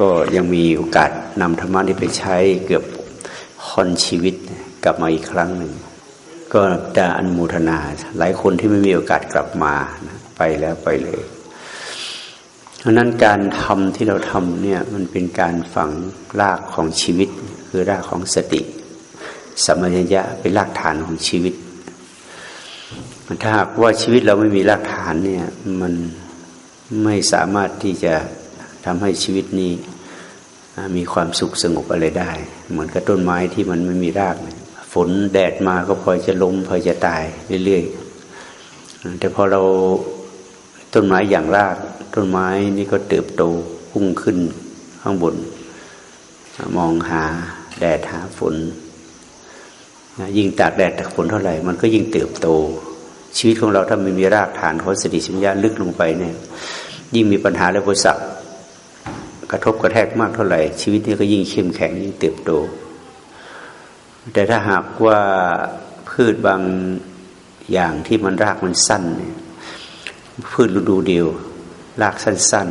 ก็ยังมีโอกาสนำธรรมะนี้ไปใช้เกือบค่อนชีวิตกลับมาอีกครั้งหนึ่ง ก็จะอนุโมทนา หลายคนที่ไม่มีโอกาสกลับมาไปแล้วไปเลยเพราะนั้นการทำที่เราทำเนี่ยมันเป็นการฝังรากของชีวิต คือรากของสติสมัญญะเป็นรากฐานของชีวิตถ้าหากว่าชีวิตเราไม่มีรากฐานเนี่ยมันไม่สามารถที่จะ ทำให้ชีวิตนี้มีความสุขสงบอะไรได้ เหมือนกับต้นไม้ที่มันไม่มีราก ฝนแดดมาก็พลอยจะล้มพลอยจะตายเรื่อยๆ แต่พอเราต้นไม้อย่างราก ต้นไม้นี่ก็เติบโตพุ่งขึ้นข้างบน มองหาแดดหาฝน ยิ่งตากแดดตากฝนเท่าไหร่ มันก็ยิ่งเติบโต ชีวิตของเราถ้าไม่มีรากฐานของสติสัมยาลึกลงไปเนี่ยยิ่งมีปัญหาและบริษัท กระทบกระแทกมากเท่าไหร่ ชีวิตนี้ก็ยิ่งเข้มแข็งยิ่งเติบโต แต่ถ้าหากว่าพืชบางอย่างที่มันรากมันสั้นเนี่ยพืชฤดูเดียว รากสั้น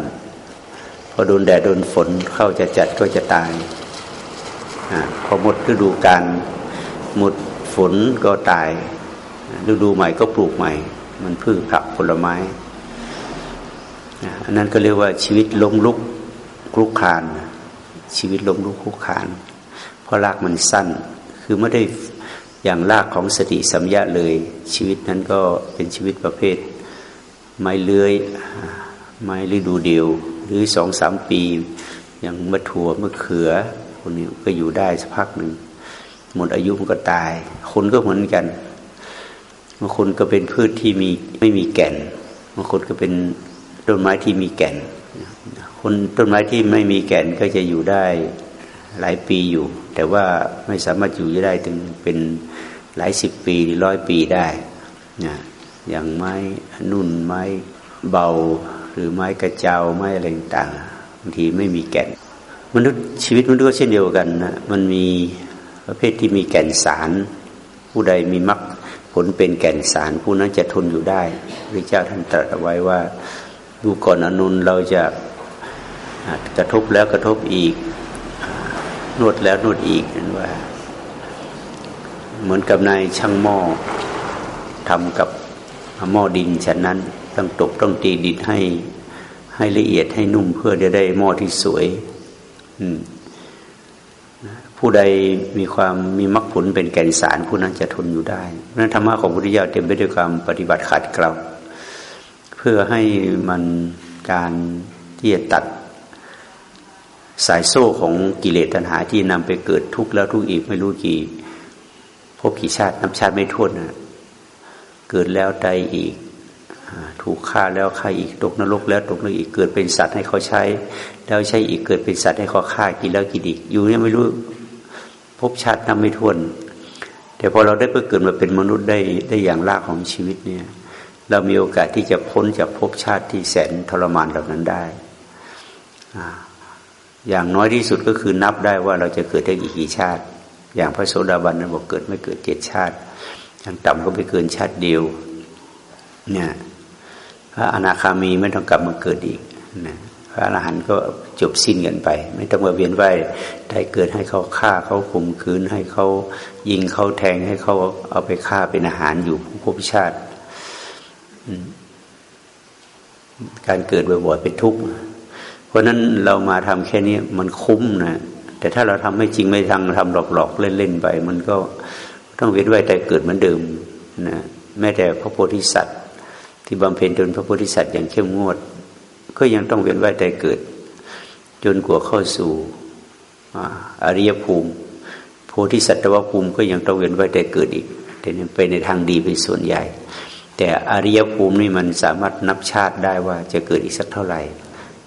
ๆ พอโดนแดดโดนฝนเข้าจะจัดก็จะตายอพอหมดฤดูการหมดฝนก็ตายฤดูใหม่ก็ปลูกใหม่ มันพืชผักผลไม้อันนั้นก็เรียกว่าชีวิตล้มลุก คลุกคาน ชีวิตล้มลุกคลุกคาน เพราะรากมันสั้น คือไม่ได้อย่างรากของสติสัมยาเลย ชีวิตนั้นก็เป็นชีวิตประเภท ไม้เลื้อย ไม้ฤดูเดียว หรือสองสามปี อย่างมะถั่วมะเขือคนนี้ก็อยู่ได้สักพักหนึ่ง หมดอายุมันก็ตาย คนก็เหมือนกันบางคนก็เป็นพืชที่มีไม่มีแก่นบางคนก็เป็นต้นไม้ที่มีแก่น คนต้นไม้ที่ไม่มีแก่นก็จะอยู่ได้หลายปีอยู่ แต่ว่าไม่สามารถอยู่ได้ถึงเป็นหลายสิบปีหรือร้อยปีได้นะอย่างไม้นุ่นไม้เบา หรือไม้กระเจ้าไม้อะไรต่างบางทีไม่มีแก่น มนุษย์ชีวิตมนุษย์ก็เช่นเดียวกันนะมันมีประเภทที่มีแก่นสาร ผู้ใดมีมรรคผลเป็นแก่นสาร ผู้นั้นจะทนอยู่ได้พระเจ้าท่านตรัสไว้ว่าดูก่อนอนุนเราจะ กระทบแล้วกระทบอีก นวดแล้วนวดอีกนั่นว่า เหมือนกับนายช่างหม้อทำกับหม้อดินฉะนั้นต้องตกต้องตีดินให้ให้ละเอียดให้นุ่มเพื่อจะได้หม้อที่สวยผู้ใดมีความมีมรรคผลเป็นแก่นสารผู้นั้นจะทนอยู่ได้นั้นธรรมะของพุทธิยถาเต็มไปด้วยความปฏิบัติขัดเกลาเพื่อให้มันการที่จะตัด สายโซ่ของกิเลสตัณหาที่นำไปเกิดทุกข์แล้วทุกข์อีกไม่รู้กี่พบกี่ชาตินับชาติไม่ท้วนนะเกิดแล้วตายอีก ถูกฆ่าแล้วฆ่าอีกตกนรกแล้วตกนรกอีกเกิดเป็นสัตว์ให้เขาใช้ แล้วใช้อีกเกิดเป็นสัตว์ให้เขาฆ่ากินแล้วกินอีก อยู่เนี่ยไม่รู้พบชาตินับไม่ท้วน แต่พอเราได้ไปเกิดมาเป็นมนุษย์ได้ได้อย่างรากของชีวิตเนี่ย เรามีโอกาสที่จะพ้นจากภพชาติที่แสนทรมานเหล่านั้นได้อ อย่างน้อยที่สุดก็คือนับได้ว่าเราจะเกิดได้กี่กี่ชาติ อย่างพระโสดาบันนั้นบอกเกิดไม่เกิดเจ็ดชาติ อย่างต่ำก็ไม่เกินชาติเดียว เนี่ยพระอนาคามีไม่ต้องกลับมาเกิดอีกนะพระอรหันต์ก็จบสิ้นกันไป ไม่ต้องมาเวียนว่ายได้เกิดให้เขาฆ่าเขาข่มขืน ให้เขายิงเขาแทงให้เขาเอาไปฆ่าเป็นอาหารอยู่ภพชาติ การเกิดบ่อยๆเป็นทุกข์ ราะนั้นเรามาทำแค่นี้มันคุ้มนะ แต่ถ้าเราทำไม่จริงไม่ทางทำหลอกๆเล่นๆไป มันก็ต้องเวียนว่ายแต่เกิดเหมือนเดิมนะแม้แต่พระโพธิสัตว์ ที่บำเพ็ญจนพระโพธิสัตว์อย่างเข้มงวด ก็ยังต้องเวียนว่ายแต่เกิด จนกว่าเข้าสู่อริยภูมิ โพธิสัตวภูมิก็ยังต้องเวียนว่ายแต่เกิดอีก แต่นี่ไปในทางดีเป็นส่วนใหญ่ แต่อริยภูมินี่มันสามารถนับชาติได้ว่าจะเกิดอีกสักเท่าไหร่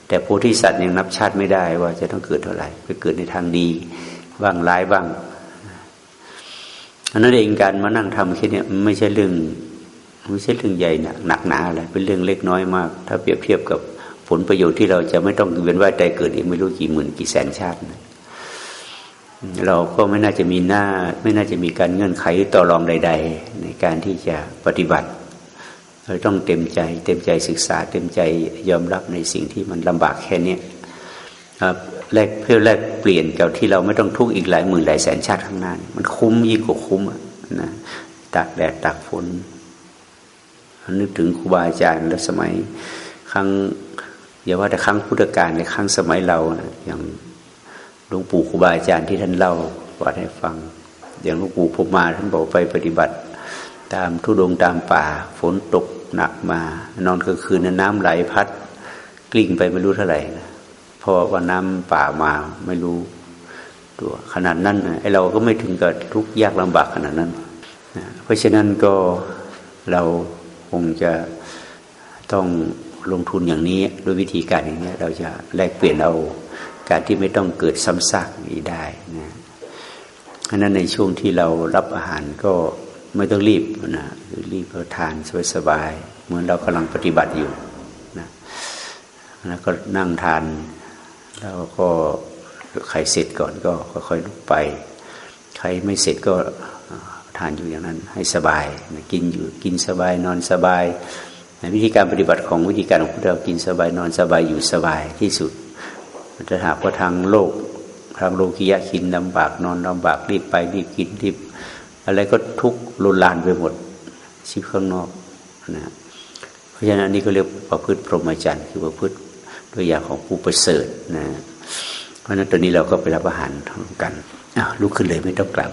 แต่โพธิสัตว์ยังนับชาติไม่ได้ว่าจะต้องเกิดเท่าไหร่ไปเกิดในทางดีบ้างร้ายบ้างอันนั้นเองการมานั่งทำแค่นี้ไม่ใช่เรื่องไม่ใช่เรื่องใหญ่หนักหนาอะไรเป็นเรื่องเล็กน้อยมาก ถ้าเปรียบเทียบกับผลประโยชน์ที่เราจะไม่ต้องเวียนว่ายใจเกิดอีกไม่รู้กี่หมื่นกี่แสนชาติเราก็ไม่น่าจะมีหน้า ไม่น่าจะมีการเงื่อนไขต่อรองใด ๆ ในการที่จะปฏิบัติ เราต้องเต็มใจ เต็มใจศึกษา เต็มใจยอมรับในสิ่งที่มันลำบากแค่นี้ครับแลกเพื่อแลกเปลี่ยนกับที่เราไม่ต้องทุกข์อีกหลายหมื่นหลายแสนชาติข้างหน้ามันคุ้มยิ่งกว่าคุ้มนะตากแดดตากฝนนึกถึงครูบาอาจารย์แล้วสมัยครั้งอย่าว่าแต่ครั้งพุทธกาลในครั้งสมัยเรานะอย่างหลวงปู่ครูบาอาจารย์ที่ท่านเล่าว่าให้ฟัง อย่างหลวงปู่พมาท่านบอกไปปฏิบัติ ตามทุดงตามป่า ฝนตก หนักมา นอนกลางคืนน้ำไหลพัด กลิ้งไปไม่รู้เท่าไหร่นะเพราะว่าน้ำป่ามาไม่รู้ตัวขนาดนั้นไอเราก็ไม่ถึงกับทุกข์ยากลำบากขนาดนั้นนะเพราะฉะนั้นก็เราคงจะต้องลงทุนอย่างนี้ด้วยวิธีการอย่างนี้เราจะแลกเปลี่ยนเอาการที่ไม่ต้องเกิดซ้ำซากนี้ได้นะเพราะนั้นในช่วงที่เรารับอาหารก็ ไม่ต้องรีบนะรีบทานสบายๆเหมือนเรากำลังปฏิบัติอยู่นะแล้วก็นั่งทาน แล้วก็ใครเสร็จก่อนก็ค่อยๆลุกไป ใครไม่เสร็จก็ทานอยู่อย่างนั้นให้สบายนะกินอยู่กินสบายนอนสบายนะวิธีการปฏิบัติของวิธีการของพวกเรากินสบายนอนสบายอยู่สบายที่สุดจะหากว่าทางโลกทางโลกียะกินลำบากนอนลำบากรีบไปรีบกินรีบ อะไรก็ทุกข์รุนแรงไปหมดชีวิตข้างนอกนะเพราะฉะนั้นนี่ก็เรียกประพฤติพรหมจรรย์คือประพฤติตัวอย่างของผู้ประเสริฐนะเพราะฉะนั้นตอนนี้เราก็ไปรับอาหารทั้งกันอ้าวลุกขึ้นเลยไม่ต้องกลับ